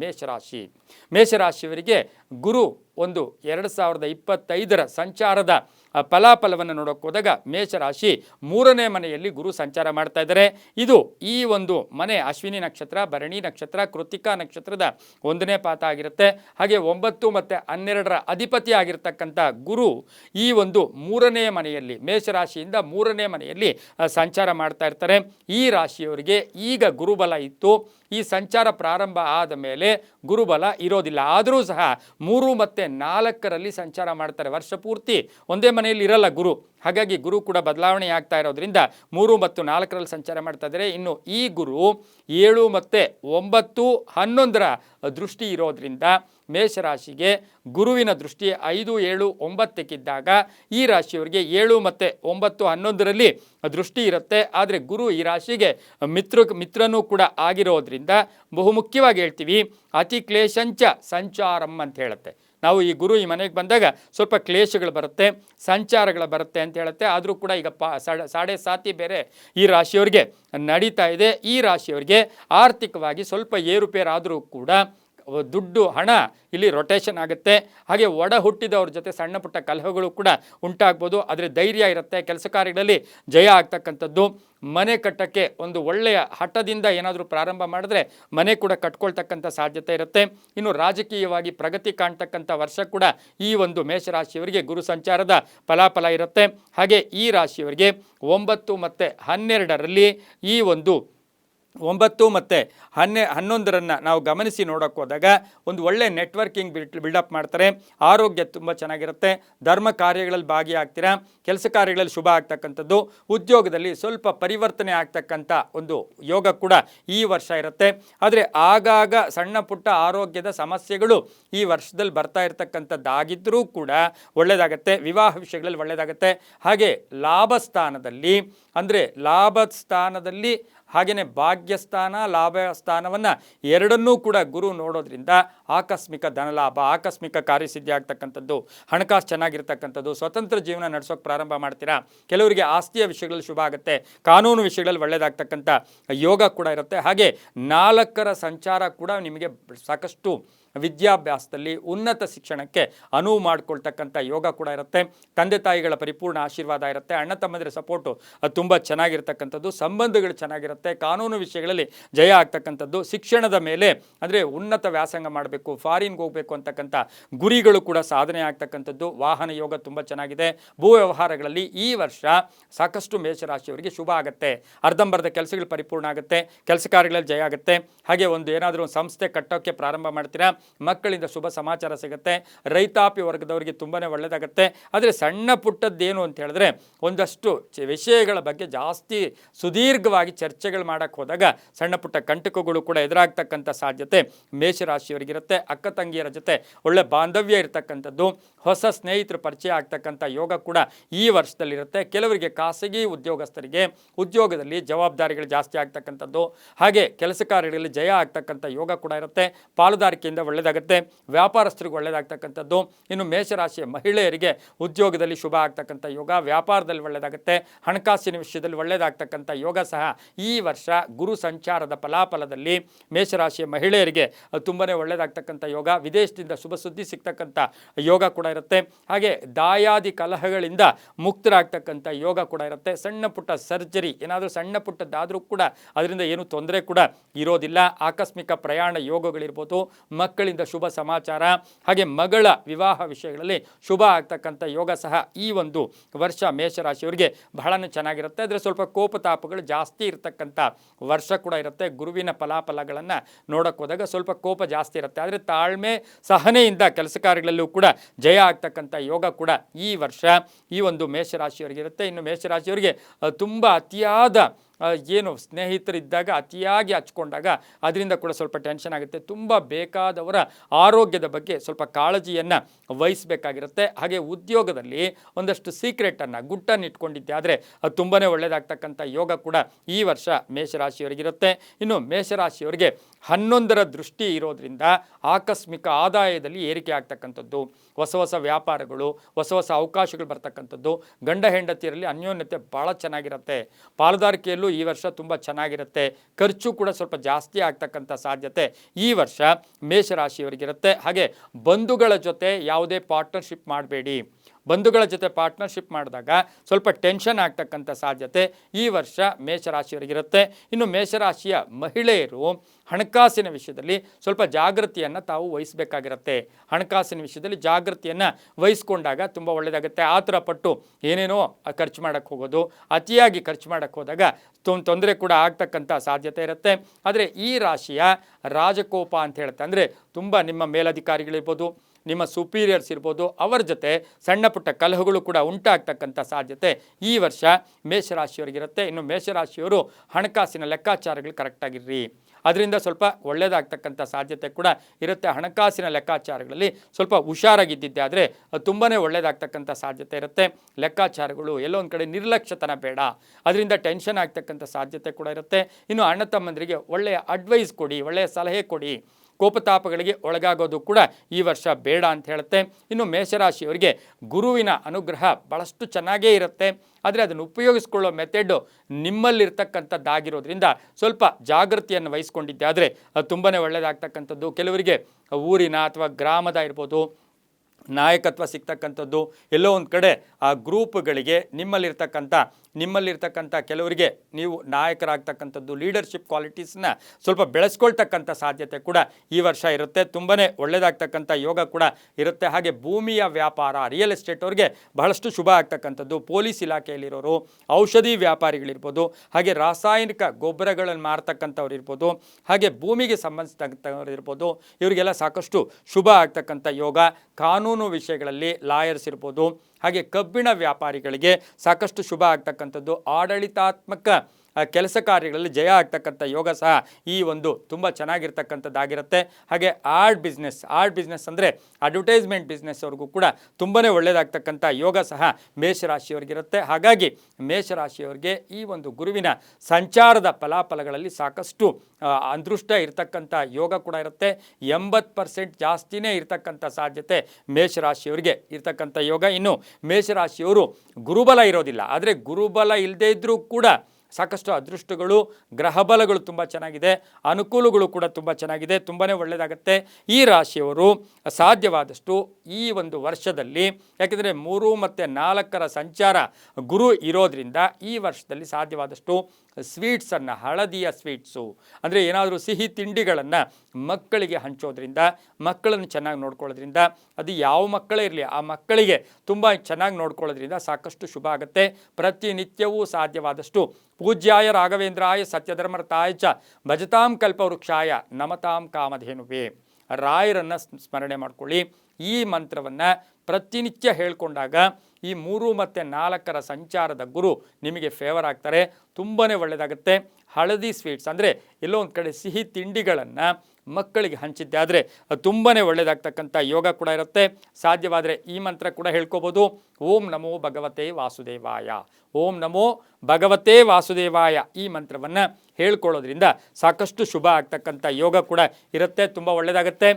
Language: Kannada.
ಮೇಷರಾಶಿ ಮೇಷರಾಶಿಯವರಿಗೆ ಗುರು ಒಂದು ಎರಡು ಸಾವಿರದ ಇಪ್ಪತ್ತೈದರ ಸಂಚಾರದ ಫಲಾಫಲವನ್ನು ನೋಡೋಕೆ ಹೋದಾಗ ಮೇಷರಾಶಿ ಮೂರನೇ ಮನೆಯಲ್ಲಿ ಗುರು ಸಂಚಾರ ಮಾಡ್ತಾ ಇದ್ದಾರೆ. ಇದು ಈ ಒಂದು ಮನೆ ಅಶ್ವಿನಿ ನಕ್ಷತ್ರ, ಭರಣಿ ನಕ್ಷತ್ರ ಕೃತಿಕಾ ನಕ್ಷತ್ರದ ಒಂದನೇ ಪಾತ ಆಗಿರುತ್ತೆ. ಹಾಗೆ ಒಂಬತ್ತು ಮತ್ತು ಹನ್ನೆರಡರ ಅಧಿಪತಿ ಆಗಿರ್ತಕ್ಕಂಥ ಗುರು ಈ ಒಂದು ಮೂರನೇ ಮನೆಯಲ್ಲಿ, ಮೇಷರಾಶಿಯಿಂದ ಮೂರನೇ ಮನೆಯಲ್ಲಿ ಸಂಚಾರ ಮಾಡ್ತಾ ಇರ್ತಾರೆ. ಈ ರಾಶಿಯವರಿಗೆ ಈಗ ಗುರುಬಲ ಇತ್ತು. ಈ ಸಂಚಾರ ಪ್ರಾರಂಭ ಆದ ಮೇಲೆ ಗುರುಬಲ ಇರೋದಿಲ್ಲ. ಆದರೂ ಸಹ ಮೂರು ಮತ್ತು ನಾಲ್ಕರಲ್ಲಿ ಸಂಚಾರ ಮಾಡ್ತಾರೆ. ವರ್ಷ ಪೂರ್ತಿ ಒಂದೇ ಮನೆಯಲ್ಲಿ ಇರಲ್ಲ ಗುರು. ಹಾಗಾಗಿ ಗುರು ಕೂಡ ಬದಲಾವಣೆ ಆಗ್ತಾ ಇರೋದ್ರಿಂದ ಮೂರು ಮತ್ತು ನಾಲ್ಕರಲ್ಲಿ ಸಂಚಾರ ಮಾಡ್ತಾ ಇದ್ದಾರೆ. ಇನ್ನು ಈ ಗುರು ಏಳು ಮತ್ತು ಒಂಬತ್ತು, ಹನ್ನೊಂದರ ದೃಷ್ಟಿ ಇರೋದ್ರಿಂದ ಮೇಷರಾಶಿಗೆ ಗುರುವಿನ ದೃಷ್ಟಿ ಐದು, ಏಳು, ಒಂಬತ್ತಕ್ಕಿದ್ದಾಗ ಈ ರಾಶಿಯವರಿಗೆ ಏಳು ಮತ್ತು ಒಂಬತ್ತು, ಹನ್ನೊಂದರಲ್ಲಿ ದೃಷ್ಟಿ ಇರುತ್ತೆ. ಆದರೆ ಗುರು ಈ ರಾಶಿಗೆ ಮಿತ್ರ, ಮಿತ್ರನೂ ಕೂಡ ಆಗಿರೋದ್ರಿಂದ ಬಹುಮುಖ್ಯವಾಗಿ ಹೇಳ್ತೀವಿ. ಅತಿ ಕ್ಲೇಶಂಚ ಸಂಚಾರಂ ಅಂತ ಹೇಳುತ್ತೆ. ನಾವು ಈ ಗುರು ಈ ಮನೆಗೆ ಬಂದಾಗ ಸ್ವಲ್ಪ ಕ್ಲೇಶಗಳು ಬರುತ್ತೆ, ಸಂಚಾರಗಳು ಬರುತ್ತೆ ಅಂತ ಹೇಳುತ್ತೆ. ಆದರೂ ಕೂಡ ಈಗ ಪಾ ಸಾಡೆ ಸಾಡೆ ಸಾತಿ ಬೇರೆ ಈ ರಾಶಿಯವರಿಗೆ ನಡೀತಾ ಇದೆ. ಈ ರಾಶಿಯವರಿಗೆ ಆರ್ಥಿಕವಾಗಿ ಸ್ವಲ್ಪ ಏರುಪೇರಾದರೂ ಕೂಡ ದುಡ್ಡು, ಹಣ ಇಲ್ಲಿ ರೊಟೇಷನ್ ಆಗುತ್ತೆ. ಹಾಗೆ ಒಡ ಹುಟ್ಟಿದವ್ರ ಜೊತೆ ಸಣ್ಣ ಪುಟ್ಟ ಕಲಹಗಳು ಕೂಡ ಉಂಟಾಗ್ಬೋದು. ಆದರೆ ಧೈರ್ಯ ಇರುತ್ತೆ. ಕೆಲಸ ಕಾರ್ಯಗಳಲ್ಲಿ ಜಯ ಆಗ್ತಕ್ಕಂಥದ್ದು. ಮನೆ ಕಟ್ಟಕ್ಕೆ ಒಂದು ಒಳ್ಳೆಯ ಹಠದಿಂದ ಏನಾದರೂ ಪ್ರಾರಂಭ ಮಾಡಿದ್ರೆ ಮನೆ ಕೂಡ ಕಟ್ಕೊಳ್ತಕ್ಕಂಥ ಸಾಧ್ಯತೆ ಇರುತ್ತೆ. ಇನ್ನು ರಾಜಕೀಯವಾಗಿ ಪ್ರಗತಿ ಕಾಣ್ತಕ್ಕಂಥ ವರ್ಷ ಕೂಡ ಈ ಒಂದು ಮೇಷರಾಶಿಯವರಿಗೆ ಗುರು ಸಂಚಾರದ ಫಲಾಫಲ ಇರುತ್ತೆ. ಹಾಗೆ ಈ ರಾಶಿಯವರಿಗೆ ಒಂಬತ್ತು ಮತ್ತು ಹನ್ನೆರಡರಲ್ಲಿ ಈ ಒಂದು ಒಂಬತ್ತು ಮತ್ತು ಹನ್ನೆ, ಹನ್ನೊಂದರನ್ನು ನಾವು ಗಮನಿಸಿ ನೋಡೋಕೆ ಹೋದಾಗ ಒಂದು ಒಳ್ಳೆ ನೆಟ್ವರ್ಕಿಂಗ್ ಬಿಲ್ಟ್ ಬಿಲ್ಡಪ್ ಮಾಡ್ತಾರೆ. ಆರೋಗ್ಯ ತುಂಬ ಚೆನ್ನಾಗಿರುತ್ತೆ. ಧರ್ಮ ಕಾರ್ಯಗಳಲ್ಲಿ ಭಾಗಿಯಾಗ್ತೀರಾ? ಕೆಲಸ ಕಾರ್ಯಗಳಲ್ಲಿ ಶುಭ ಆಗ್ತಕ್ಕಂಥದ್ದು. ಉದ್ಯೋಗದಲ್ಲಿ ಸ್ವಲ್ಪ ಪರಿವರ್ತನೆ ಆಗ್ತಕ್ಕಂಥ ಒಂದು ಯೋಗ ಕೂಡ ಈ ವರ್ಷ ಇರುತ್ತೆ. ಆದರೆ ಆಗಾಗ ಸಣ್ಣ ಪುಟ್ಟ ಆರೋಗ್ಯದ ಸಮಸ್ಯೆಗಳು ಈ ವರ್ಷದಲ್ಲಿ ಬರ್ತಾ ಇರತಕ್ಕಂಥದ್ದಾಗಿದ್ದರೂ ಕೂಡ ಒಳ್ಳೆಯದಾಗತ್ತೆ ವಿವಾಹ ವಿಷಯಗಳಲ್ಲಿ ಒಳ್ಳೆಯದಾಗತ್ತೆ ಹಾಗೆ ಲಾಭ ಸ್ಥಾನದಲ್ಲಿ ಅಂದರೆ ಲಾಭ ಸ್ಥಾನದಲ್ಲಿ ಹಾಗೆಯೇ ಭಾಗ್ಯಸ್ಥಾನ ಲಾಭ ಸ್ಥಾನವನ್ನು ಎರಡನ್ನೂ ಕೂಡ ಗುರು ನೋಡೋದ್ರಿಂದ ಆಕಸ್ಮಿಕ ಧನಲಾಭ, ಆಕಸ್ಮಿಕ ಕಾರ್ಯಸಿದ್ಧಿ ಆಗ್ತಕ್ಕಂಥದ್ದು, ಹಣಕಾಸು ಚೆನ್ನಾಗಿರ್ತಕ್ಕಂಥದ್ದು, ಸ್ವತಂತ್ರ ಜೀವನ ನಡೆಸೋಕೆ ಪ್ರಾರಂಭ ಮಾಡ್ತೀರಾ? ಕೆಲವರಿಗೆ ಆಸ್ತಿಯ ವಿಷಯಗಳಲ್ಲಿ ಶುಭ ಆಗುತ್ತೆ, ಕಾನೂನು ವಿಷಯಗಳಲ್ಲಿ ಒಳ್ಳೆಯದಾಗ್ತಕ್ಕಂಥ ಯೋಗ ಕೂಡ ಇರುತ್ತೆ. ಹಾಗೆ ನಾಲ್ಕರ ಸಂಚಾರ ಕೂಡ ನಿಮಗೆ ಸಾಕಷ್ಟು ವಿದ್ಯಾಭ್ಯಾಸದಲ್ಲಿ ಉನ್ನತ ಶಿಕ್ಷಣಕ್ಕೆ ಅನುವು ಮಾಡಿಕೊಳ್ತಕ್ಕಂಥ ಯೋಗ ಕೂಡ ಇರುತ್ತೆ. ತಂದೆ ತಾಯಿಗಳ ಪರಿಪೂರ್ಣ ಆಶೀರ್ವಾದ ಇರುತ್ತೆ. ಅಣ್ಣ ತಮ್ಮಂದಿರ ಸಪೋರ್ಟು ಅದು ತುಂಬ ಚೆನ್ನಾಗಿರ್ತಕ್ಕಂಥದ್ದು. ಸಂಬಂಧಗಳು ಚೆನ್ನಾಗಿರುತ್ತೆ. ಕಾನೂನು ವಿಷಯಗಳಲ್ಲಿ ಜಯ ಆಗ್ತಕ್ಕಂಥದ್ದು. ಶಿಕ್ಷಣದ ಮೇಲೆ ಅಂದರೆ ಉನ್ನತ ವ್ಯಾಸಂಗ ಮಾಡಬೇಕು ಫಾರಿನ್ಗೆ ಹೋಗಬೇಕು ಅಂತಕ್ಕಂಥ ಗುರಿಗಳು ಕೂಡ ಸಾಧನೆ ಆಗ್ತಕ್ಕಂಥದ್ದು. ವಾಹನ ಯೋಗ ತುಂಬ ಚೆನ್ನಾಗಿದೆ. ಭೂ ವ್ಯವಹಾರಗಳಲ್ಲಿ ಈ ವರ್ಷ ಸಾಕಷ್ಟು ಮೇಷರಾಶಿಯವರಿಗೆ ಶುಭ ಆಗುತ್ತೆ. ಅರ್ಧಂಬರ್ಧ ಕೆಲಸಗಳು ಪರಿಪೂರ್ಣ ಆಗುತ್ತೆ. ಕೆಲಸ ಕಾರ್ಯಗಳಲ್ಲಿ ಜಯ ಆಗುತ್ತೆ. ಹಾಗೆ ಒಂದು ಏನಾದರೂ ಸಂಸ್ಥೆ ಕಟ್ಟೋಕ್ಕೆ ಪ್ರಾರಂಭ ಮಾಡ್ತೀರಾ? ಮಕ್ಕಳಿಂದ ಶುಭ ಸಮಾಚಾರ ಸಿಗುತ್ತೆ. ರೈತಾಪಿ ವರ್ಗದವರಿಗೆ ತುಂಬಾ ಒಳ್ಳೆಯದಾಗುತ್ತೆ ಆದರೆ ಸಣ್ಣ ಪುಟ್ಟದ್ದೇನು ಅಂತ ಹೇಳಿದ್ರೆ ಒಂದಷ್ಟು ವಿಷಯಗಳ ಬಗ್ಗೆ ಜಾಸ್ತಿ ಸುದೀರ್ಘವಾಗಿ ಚರ್ಚೆಗಳು ಮಾಡೋಕ್ಕೆ ಹೋದಾಗ ಸಣ್ಣ ಪುಟ್ಟ ಕಂಟಕಗಳು ಕೂಡ ಎದುರಾಗ್ತಕ್ಕಂಥ ಸಾಧ್ಯತೆ ಮೇಷರಾಶಿಯವರಿಗಿರುತ್ತೆ. ಅಕ್ಕ ತಂಗಿಯರ ಜೊತೆ ಒಳ್ಳೆ ಬಾಂಧವ್ಯ ಇರತಕ್ಕಂಥದ್ದು, ಹೊಸ ಸ್ನೇಹಿತರು ಪರಿಚಯ ಆಗ್ತಕ್ಕಂಥ ಯೋಗ ಕೂಡ ಈ ವರ್ಷದಲ್ಲಿರುತ್ತೆ. ಕೆಲವರಿಗೆ ಖಾಸಗಿ ಉದ್ಯೋಗಸ್ಥರಿಗೆ ಉದ್ಯೋಗದಲ್ಲಿ ಜವಾಬ್ದಾರಿಗಳು ಜಾಸ್ತಿ ಆಗ್ತಕ್ಕಂಥದ್ದು. ಹಾಗೆ ಕೆಲಸ ಕಾರ್ಯಗಳಲ್ಲಿ ಜಯ ಆಗ್ತಕ್ಕಂಥ ಯೋಗ ಕೂಡ ಇರುತ್ತೆ. ಪಾಲುದಾರಿಕೆಯಿಂದ ಒಳ್ಳೆಯದಾಗುತ್ತೆ ವ್ಯಾಪಾರಸ್ಥರಿಗೆ ಒಳ್ಳೆಯದಾಗ್ತಕ್ಕಂಥದ್ದು ಇನ್ನು ಮೇಷರಾಶಿಯ ಮಹಿಳೆಯರಿಗೆ ಉದ್ಯೋಗದಲ್ಲಿ ಶುಭ ಆಗ್ತಕ್ಕಂಥ ಯೋಗ, ವ್ಯಾಪಾರದಲ್ಲಿ ಒಳ್ಳೆಯದಾಗುತ್ತೆ ಹಣಕಾಸಿನ ವಿಷಯದಲ್ಲಿ ಒಳ್ಳೆಯದಾಗ್ತಕ್ಕಂಥ ಯೋಗ ಸಹ ಈ ವರ್ಷ ಗುರು ಸಂಚಾರದ ಫಲಾಫಲದಲ್ಲಿ ಮೇಷರಾಶಿಯ ಮಹಿಳೆಯರಿಗೆ ತುಂಬನೇ ಒಳ್ಳೆಯದಾಗ್ತಕ್ಕಂಥ ಯೋಗ, ವಿದೇಶದಿಂದ ಶುಭ ಸುದ್ದಿ ಸಿಗ್ತಕ್ಕಂಥ ಯೋಗ ಕೂಡ ಇರುತ್ತೆ. ಹಾಗೆ ದಾಯಾದಿ ಕಲಹಗಳಿಂದ ಮುಕ್ತರಾಗ್ತಕ್ಕಂಥ ಯೋಗ ಕೂಡ ಇರುತ್ತೆ. ಸಣ್ಣ ಪುಟ್ಟ ಸರ್ಜರಿ, ಏನಾದರೂ ಸಣ್ಣ ಪುಟ್ಟದ್ದಾದರೂ ಕೂಡ ಅದರಿಂದ ಏನು ತೊಂದರೆ ಕೂಡ ಇರೋದಿಲ್ಲ. ಆಕಸ್ಮಿಕ ಪ್ರಯಾಣ ಯೋಗಗಳಿರ್ಬೋದು ಮಕ್ಕಳಿಂದ ಶುಭ ಸಮಾಚಾರ. ಹಾಗೆ ಮಗಳ ವಿವಾಹ ವಿಷಯಗಳಲ್ಲಿ ಶುಭ ಆಗ್ತಕ್ಕಂಥ ಯೋಗ ಸಹ ಈ ಒಂದು ವರ್ಷ ಮೇಷರಾಶಿಯವರಿಗೆ ಬಹಳನೇ ಚೆನ್ನಾಗಿರುತ್ತೆ. ಆದರೆ ಸ್ವಲ್ಪ ಕೋಪತಾಪಗಳು ಜಾಸ್ತಿ ಇರತಕ್ಕಂಥ ವರ್ಷ ಕೂಡ ಇರುತ್ತೆ. ಗುರುವಿನ ಫಲಾಫಲಗಳನ್ನು ನೋಡೋಕೆ ಹೋದಾಗ ಸ್ವಲ್ಪ ಕೋಪ ಜಾಸ್ತಿ ಇರುತ್ತೆ. ಆದರೆ ತಾಳ್ಮೆ, ಸಹನೆಯಿಂದ ಕೆಲಸ ಕಾರ್ಯಗಳಲ್ಲೂ ಕೂಡ ಜಯ ಆಗ್ತಕ್ಕಂಥ ಯೋಗ ಕೂಡ ಈ ವರ್ಷ ಈ ಒಂದು ಮೇಷರಾಶಿಯವರಿಗೆ ಇರುತ್ತೆ ಇನ್ನು ಮೇಷರಾಶಿಯವರಿಗೆ ತುಂಬ ಅತಿಯಾದ ಏನು ಸ್ನೇಹಿತರಿದ್ದಾಗ ಅತಿಯಾಗಿ ಹಚ್ಕೊಂಡಾಗ ಅದರಿಂದ ಕೂಡ ಸ್ವಲ್ಪ ಟೆನ್ಷನ್ ಆಗುತ್ತೆ. ತುಂಬ ಬೇಕಾದವರ ಆರೋಗ್ಯದ ಬಗ್ಗೆ ಸ್ವಲ್ಪ ಕಾಳಜಿಯನ್ನು ವಹಿಸಬೇಕಾಗಿರುತ್ತೆ. ಹಾಗೆ ಉದ್ಯೋಗದಲ್ಲಿ ಒಂದಷ್ಟು ಸೀಕ್ರೆಟನ್ನು ಗುಟ್ಟನ್ನು ಇಟ್ಕೊಂಡಿದ್ದೆ ಆದರೆ ಅದು ತುಂಬಾ ಒಳ್ಳೆಯದಾಗ್ತಕ್ಕಂಥ ಯೋಗ ಕೂಡ ಈ ವರ್ಷ ಮೇಷರಾಶಿಯವರಿಗಿರುತ್ತೆ. ಇನ್ನು ಮೇಷರಾಶಿಯವರಿಗೆ ಹನ್ನೊಂದರ ದೃಷ್ಟಿ ಇರೋದ್ರಿಂದ ಆಕಸ್ಮಿಕ ಆದಾಯದಲ್ಲಿ ಏರಿಕೆ ಆಗ್ತಕ್ಕಂಥದ್ದು. ಹೊಸ ಹೊಸ ವ್ಯಾಪಾರಗಳು, ಹೊಸ ಹೊಸ ಅವಕಾಶಗಳು ಬರ್ತಕ್ಕಂಥದ್ದು. ಗಂಡ ಹೆಂಡತಿಯರಲ್ಲಿ ಅನ್ಯೋನ್ಯತೆ ಭಾಳ ಚೆನ್ನಾಗಿರುತ್ತೆ. ಪಾಲುದಾರಿಕೆಯಲ್ಲೂ ಈ ವರ್ಷ ತುಂಬ ಚೆನ್ನಾಗಿರುತ್ತೆ. ಖರ್ಚು ಕೂಡ ಸ್ವಲ್ಪ ಜಾಸ್ತಿ ಆಗ್ತಕ್ಕಂಥ ಸಾಧ್ಯತೆ ಈ ವರ್ಷ ಮೇಷರಾಶಿಯವರಿಗಿರುತ್ತೆ. ಹಾಗೆ ಬಂಧುಗಳ ಜೊತೆ ಯಾವುದೇ ಪಾರ್ಟ್ನರ್ಶಿಪ್ ಮಾಡಬೇಡಿ. ಬಂಧುಗಳ ಜೊತೆ ಪಾರ್ಟ್ನರ್ಶಿಪ್ ಮಾಡಿದಾಗ ಸ್ವಲ್ಪ ಟೆನ್ಷನ್ ಆಗ್ತಕ್ಕಂಥ ಸಾಧ್ಯತೆ ಈ ವರ್ಷ ಮೇಷರಾಶಿಯವರಿಗಿರುತ್ತೆ. ಇನ್ನು ಮೇಷರಾಶಿಯ ಮಹಿಳೆಯರು ಹಣಕಾಸಿನ ವಿಷಯದಲ್ಲಿ ಸ್ವಲ್ಪ ಜಾಗೃತಿಯನ್ನು ತಾವು ವಹಿಸಬೇಕಾಗಿರುತ್ತೆ. ಹಣಕಾಸಿನ ವಿಷಯದಲ್ಲಿ ಜಾಗೃತಿಯನ್ನು ವಹಿಸ್ಕೊಂಡಾಗ ತುಂಬ ಒಳ್ಳೆಯದಾಗುತ್ತೆ ಥರ ಪಟ್ಟು ಏನೇನೋ ಖರ್ಚು ಮಾಡೋಕ್ಕೆ ಹೋಗೋದು, ಅತಿಯಾಗಿ ಖರ್ಚು ಮಾಡೋಕ್ಕೆ ಹೋದಾಗ ತೊಂದರೆ ಕೂಡ ಆಗ್ತಕ್ಕಂಥ ಸಾಧ್ಯತೆ ಇರುತ್ತೆ. ಆದರೆ ಈ ರಾಶಿಯ ರಾಜಕೋಪ ಅಂತ ಹೇಳುತ್ತೆ ಅಂದರೆ ತುಂಬ ನಿಮ್ಮ ಮೇಲಧಿಕಾರಿಗಳಿರ್ಬೋದು ನಿಮ್ಮ ಸುಪೀರಿಯರ್ಸ್ ಇರ್ಬೋದು, ಅವರ ಜೊತೆ ಸಣ್ಣ ಪುಟ್ಟ ಕಲಹಗಳು ಕೂಡ ಉಂಟಾಗ್ತಕ್ಕಂಥ ಸಾಧ್ಯತೆ ಈ ವರ್ಷ ಮೇಷರಾಶಿಯವರಿಗಿರುತ್ತೆ. ಇನ್ನು ಮೇಷರಾಶಿಯವರು ಹಣಕಾಸಿನ ಲೆಕ್ಕಾಚಾರಗಳು ಕರೆಕ್ಟಾಗಿರ್ರಿ ಅದರಿಂದ ಸ್ವಲ್ಪ ಒಳ್ಳೆಯದಾಗ್ತಕ್ಕಂಥ ಸಾಧ್ಯತೆ ಕೂಡ ಇರುತ್ತೆ. ಹಣಕಾಸಿನ ಲೆಕ್ಕಾಚಾರಗಳಲ್ಲಿ ಸ್ವಲ್ಪ ಹುಷಾರಾಗಿದ್ದಿದ್ದೆ ಆದರೆ ತುಂಬಾ ಒಳ್ಳೆಯದಾಗ್ತಕ್ಕಂಥ ಸಾಧ್ಯತೆ ಇರುತ್ತೆ. ಲೆಕ್ಕಾಚಾರಗಳು ಎಲ್ಲೋ ಒಂದು ಕಡೆ ನಿರ್ಲಕ್ಷ್ಯತನ ಬೇಡ. ಅದರಿಂದ ಟೆನ್ಷನ್ ಆಗ್ತಕ್ಕಂಥ ಸಾಧ್ಯತೆ ಕೂಡ ಇರುತ್ತೆ. ಇನ್ನು ಅಣ್ಣ ತಮ್ಮಂದರಿಗೆ ಒಳ್ಳೆಯ ಅಡ್ವೈಸ್ ಕೊಡಿ, ಒಳ್ಳೆಯ ಸಲಹೆ ಕೊಡಿ. ಕೋಪತಾಪಗಳಿಗೆ ಒಳಗಾಗೋದು ಕೂಡ ಈ ವರ್ಷ ಬೇಡ ಅಂತ ಹೇಳುತ್ತೆ. ಇನ್ನು ಮೇಷರಾಶಿಯವರಿಗೆ ಗುರುವಿನ ಅನುಗ್ರಹ ಭಾಳಷ್ಟು ಚೆನ್ನಾಗೇ ಇರುತ್ತೆ. ಆದರೆ ಅದನ್ನು ಉಪಯೋಗಿಸ್ಕೊಳ್ಳೋ ಮೆಥೆಡು ನಿಮ್ಮಲ್ಲಿರ್ತಕ್ಕಂಥದ್ದಾಗಿರೋದ್ರಿಂದ ಸ್ವಲ್ಪ ಜಾಗೃತಿಯನ್ನು ವಹಿಸ್ಕೊಂಡಿದ್ದೆ. ಆದರೆ ಅದು ತುಂಬಾ ಒಳ್ಳೆಯದಾಗ್ತಕ್ಕಂಥದ್ದು ಕೆಲವರಿಗೆ ಊರಿನ ಅಥವಾ ಗ್ರಾಮದ ಇರ್ಬೋದು, ನಾಯಕತ್ವ ಸಿಗ್ತಕ್ಕಂಥದ್ದು, ಎಲ್ಲೋ ಒಂದು ಕಡೆ ಆ ಗ್ರೂಪ್ಗಳಿಗೆ ನಿಮ್ಮಲ್ಲಿರ್ತಕ್ಕಂಥ ನಿಮ್ಮಲ್ಲಿರ್ತಕ್ಕಂಥ ಕೆಲವರಿಗೆ ನೀವು ನಾಯಕರಾಗ್ತಕ್ಕಂಥದ್ದು ಲೀಡರ್ಶಿಪ್ ಕ್ವಾಲಿಟೀಸ್ನ ಸ್ವಲ್ಪ ಬೆಳೆಸ್ಕೊಳ್ತಕ್ಕಂಥ ಸಾಧ್ಯತೆ ಕೂಡ ಈ ವರ್ಷ ಇರುತ್ತೆ. ತುಂಬಾ ಒಳ್ಳೆಯದಾಗ್ತಕ್ಕಂಥ ಯೋಗ ಕೂಡ ಇರುತ್ತೆ. ಹಾಗೆ ಭೂಮಿಯ ವ್ಯಾಪಾರ ರಿಯಲ್ ಎಸ್ಟೇಟ್ ಅವರಿಗೆ ಬಹಳಷ್ಟು ಶುಭ ಆಗ್ತಕ್ಕಂಥದ್ದು. ಪೊಲೀಸ್ ಇಲಾಖೆಯಲ್ಲಿರೋರು, ಔಷಧಿ ವ್ಯಾಪಾರಿಗಳಿರ್ಬೋದು, ಹಾಗೆ ರಾಸಾಯನಿಕ ಗೊಬ್ಬರಗಳನ್ನು ಮಾರ್ತಕ್ಕಂಥವ್ರು ಇರ್ಬೋದು, ಹಾಗೆ ಭೂಮಿಗೆ ಸಂಬಂಧಿಸಿದಂಥವ್ರು ಇರ್ಬೋದು, ಇವರಿಗೆಲ್ಲ ಸಾಕಷ್ಟು ಶುಭ ಆಗ್ತಕ್ಕಂಥ ಯೋಗ, ಕಾನೂನು ವಿಷಯಗಳಲ್ಲಿ ಲಾಯರ್ಸ್ ಇರ್ಬೋದು, ಹಾಗೆ ಕಬ್ಬಿಣ ವ್ಯಾಪಾರಿಗಳಿಗೆ ಸಾಕಷ್ಟು ಶುಭ ಆಗ್ತಕ್ಕಂಥದ್ದು ಆಡಳಿತಾತ್ಮಕ ಕೆಲಸ ಕಾರ್ಯಗಳಲ್ಲಿ ಜಯ ಆಗ್ತಕ್ಕಂಥ ಯೋಗ ಸಹ ಈ ಒಂದು ತುಂಬ ಚೆನ್ನಾಗಿರ್ತಕ್ಕಂಥದ್ದಾಗಿರುತ್ತೆ. ಹಾಗೆ ಆರ್ಟ್ ಬಿಸ್ನೆಸ್ ಆರ್ಟ್ ಬಿಸ್ನೆಸ್ ಅಂದರೆ ಅಡ್ವರ್ಟೈಸ್ಮೆಂಟ್ ಬಿಸ್ನೆಸ್ ಅವ್ರಿಗೂ ಕೂಡ ತುಂಬನೇ ಒಳ್ಳೆಯದಾಗ್ತಕ್ಕಂಥ ಯೋಗ ಸಹ ಮೇಷರಾಶಿಯವರಿಗಿರುತ್ತೆ. ಹಾಗಾಗಿ ಮೇಷರಾಶಿಯವರಿಗೆ ಈ ಒಂದು ಗುರುವಿನ ಸಂಚಾರದ ಫಲಾಫಲಗಳಲ್ಲಿ ಸಾಕಷ್ಟು ಅದೃಷ್ಟ ಇರತಕ್ಕಂಥ ಯೋಗ ಕೂಡ ಇರುತ್ತೆ. ಎಂಬತ್ತು ಪರ್ಸೆಂಟ್ ಜಾಸ್ತಿನೇ ಇರತಕ್ಕಂಥ ಸಾಧ್ಯತೆ ಮೇಷರಾಶಿಯವರಿಗೆ ಇರ್ತಕ್ಕಂಥ ಯೋಗ. ಇನ್ನು ಮೇಷರಾಶಿಯವರು ಗುರುಬಲ ಇರೋದಿಲ್ಲ. ಆದರೆ ಗುರುಬಲ ಇಲ್ಲದೇ ಇದ್ದರೂ ಕೂಡ ಸಾಕಷ್ಟು ಅದೃಷ್ಟಗಳು, ಗ್ರಹಬಲಗಳು ತುಂಬ ಚೆನ್ನಾಗಿದೆ, ಅನುಕೂಲಗಳು ಕೂಡ ತುಂಬ ಚೆನ್ನಾಗಿದೆ ತುಂಬಾ ಒಳ್ಳೆಯದಾಗುತ್ತೆ ಈ ರಾಶಿಯವರು ಸಾಧ್ಯವಾದಷ್ಟು ಈ ಒಂದು ವರ್ಷದಲ್ಲಿ, ಯಾಕೆಂದರೆ ಮೂರು ಮತ್ತು ನಾಲ್ಕರ ಸಂಚಾರ ಗುರು ಇರೋದ್ರಿಂದ ಈ ವರ್ಷದಲ್ಲಿ ಸಾಧ್ಯವಾದಷ್ಟು ಸ್ವೀಟ್ಸನ್ನು ಹಳದಿಯ ಸ್ವೀಟ್ಸು, ಅಂದರೆ ಏನಾದರೂ ಸಿಹಿ ತಿಂಡಿಗಳನ್ನು ಮಕ್ಕಳಿಗೆ ಹಂಚೋದ್ರಿಂದ, ಮಕ್ಕಳನ್ನು ಚೆನ್ನಾಗಿ ನೋಡ್ಕೊಳ್ಳೋದ್ರಿಂದ, ಅದು ಯಾವ ಮಕ್ಕಳೇ ಇರಲಿ, ಆ ಮಕ್ಕಳಿಗೆ ತುಂಬ ಚೆನ್ನಾಗಿ ನೋಡ್ಕೊಳ್ಳೋದ್ರಿಂದ ಸಾಕಷ್ಟು ಶುಭ ಆಗುತ್ತೆ. ಪ್ರತಿನಿತ್ಯವೂ ಸಾಧ್ಯವಾದಷ್ಟು ಪೂಜ್ಯಾಯ ರಾಘವೇಂದ್ರಾಯ ಸತ್ಯಧರ್ಮರತಾಯ ಚ ಭಜತಾಂ ಕಲ್ಪವೃಕ್ಷಾಯ ನಮತಾಂ ಕಾಮಧೇನುವೆ. ರಾಯರನ್ನು ಸ್ಮರಣೆ ಮಾಡ್ಕೊಳ್ಳಿ. ಈ ಮಂತ್ರವನ್ನು ಪ್ರತಿನಿತ್ಯ ಹೇಳ್ಕೊಂಡಾಗ ಈ ಮೂರು ಮತ್ತು ನಾಲ್ಕರ ಸಂಚಾರದ ಗುರು ನಿಮಗೆ ಫೇವರ್ ಆಗ್ತಾರೆ. ತುಂಬಾ ಒಳ್ಳೆಯದಾಗುತ್ತೆ ಹಳದಿ ಸ್ವೀಟ್ಸ್ ಅಂದರೆ ಎಲ್ಲೋ ಒಂದು ಕಡೆ ಸಿಹಿ ತಿಂಡಿಗಳನ್ನು ಮಕ್ಕಳಿಗೆ ಹಂಚಿದ್ದೆ. ಆದರೆ ತುಂಬಾ ಒಳ್ಳೆಯದಾಗ್ತಕ್ಕಂಥ ಯೋಗ ಕೂಡ ಇರುತ್ತೆ. ಸಾಧ್ಯವಾದರೆ ಈ ಮಂತ್ರ ಕೂಡ ಹೇಳ್ಕೋಬೋದು. ಓಂ ನಮೋ ಭಗವತೆ ವಾಸುದೇವಾಯ. ಓಂ ನಮೋ ಭಗವತೆ ವಾಸುದೇವಾಯ ಈ ಮಂತ್ರವನ್ನು ಹೇಳ್ಕೊಳ್ಳೋದ್ರಿಂದ ಸಾಕಷ್ಟು ಶುಭ ಆಗ್ತಕ್ಕಂಥ ಯೋಗ ಕೂಡ ಇರುತ್ತೆ. ತುಂಬ ಒಳ್ಳೆಯದಾಗುತ್ತೆ